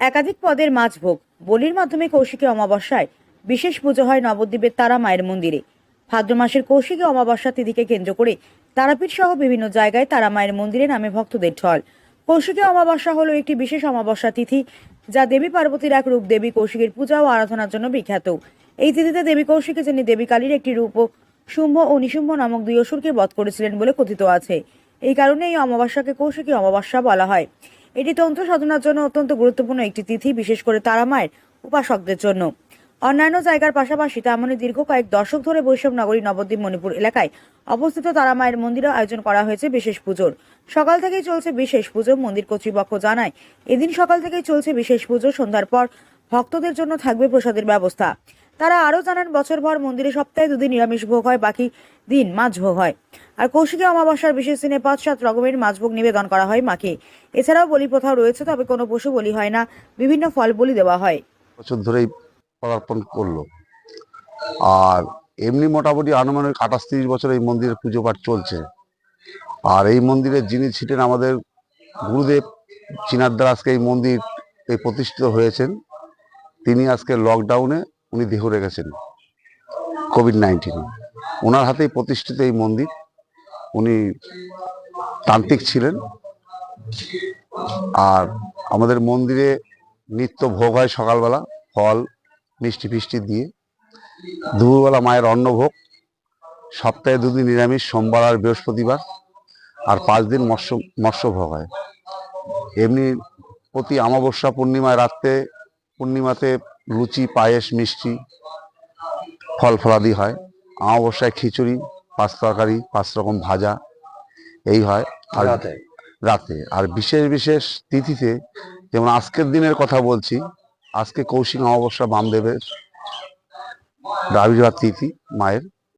একাধিক পদের মাঝভোগ বলির মাধ্যমে কৌশিকী অমাবস্যায় বিশেষ পুজো হয় নবদ্বীপের তারা মায়ের মন্দিরে। ভাদ্র মাসের কৌশিকী অমাবস্যা তিথিকে কেন্দ্র করে তারাপীঠ সহ বিভিন্ন জায়গায় তারা মায়ের মন্দিরে নামে ভক্তদের ঢল। কৌশিকী অমাবস্যা হলো একটি বিশেষ অমাবস্যা তিথি যা দেবী পার্বতীর এক রূপ দেবী কৌশিকের পূজা ও আরাধনার জন্য বিখ্যাত। এই তিথিতে দেবী কৌশিকী যিনি দেবী কালীর একটি রূপ শুম্ভ ও নিশুম্ভ নামক দুই অসুরকে বধ করেছিলেন বলে কথিত আছে। এই কারণে এই অমাবস্যাকে কৌশিকী অমাবস্যা বলা হয়। এটি তন্ত্র সাধনার জন্য অত্যন্ত গুরুত্বপূর্ণ একটি তিথি, বিশেষ করে তারা মায়ের উপাসকদের জন্য। অন্যান্য জায়গার পাশাপাশি তেমনই দীর্ঘ কয়েক দশক ধরে বৈষ্ণব নগরী নবদ্বীপ মণিপুর এলাকায় অবস্থিত তারা মায়ের মন্দিরে আয়োজন করা হয়েছে বিশেষ পুজোর। সকাল থেকেই চলছে বিশেষ পুজো, মন্দির কর্তৃপক্ষ জানায়। এদিন সকাল থেকেই চলছে বিশেষ পুজো, সন্ধ্যার পর ভক্তদের জন্য থাকবে প্রসাদের ব্যবস্থা। তারা আরও জানান, বছরভর মন্দিরে সপ্তাহে দুদিন নিরামিষ ভোগ হয়, বাকি দিন মাছ ভোগ হয়। আর কৌশিকী অমাবস্যার বিশেষ দিনে পাঁচ সাত রকমের মাছভোগ নিবেদন করা হয় মাকে। এছাড়াও বলি প্রথাও রয়েছে, তবে কোনো পশু বলি হয় না, বিভিন্ন ফল বলি দেওয়া হয়। বছর ধরেই পদার্পণ করল। আর এমনি মোটামুটি আনুমানিক আঠাশ তিরিশ বছর এই মন্দিরের পুজো পাঠ চলছে। আর এই মন্দিরের যিনি ছিলেন আমাদের গুরুদেব চিনাদ্দার আজকে এই মন্দির প্রতিষ্ঠিত হয়েছেন, তিনি আজকে লকডাউনে উনি দেহ রেখেছেন কোভিড নাইন্টিনে ওনার হাতেই প্রতিষ্ঠিত এই মন্দির। উনি তান্ত্রিক ছিলেন। আর আমাদের মন্দিরে নিত্য ভোগ হয় সকালবেলা, ফল, মিষ্টি ফিষ্টি দিয়ে। দুপুরবেলা মায়ের অন্নভোগ, সপ্তাহে দুদিন নিরামিষ, সোমবার আর বৃহস্পতিবার, আর পাঁচ দিন মৎস্য মৎস্য ভোগ হয়। এমনি প্রতি অমাবস্যা পূর্ণিমায় রাত্রে পূর্ণিমাতে লুচি পায়েস মিষ্টি ফল ফলাদি হয়। অমাবস্যায় খিচুড়ি পাঁচ তরকারি পাঁচ রকম ভাজা এই হয়। আর রাতে? রাতে। আর বিশেষ বিশেষ তিথিতে যেমন আজকের দিনের কথা বলছি আজকে কৌশিক অমাবস্যা বামদেবের রাবিবার তিথি মায়ের।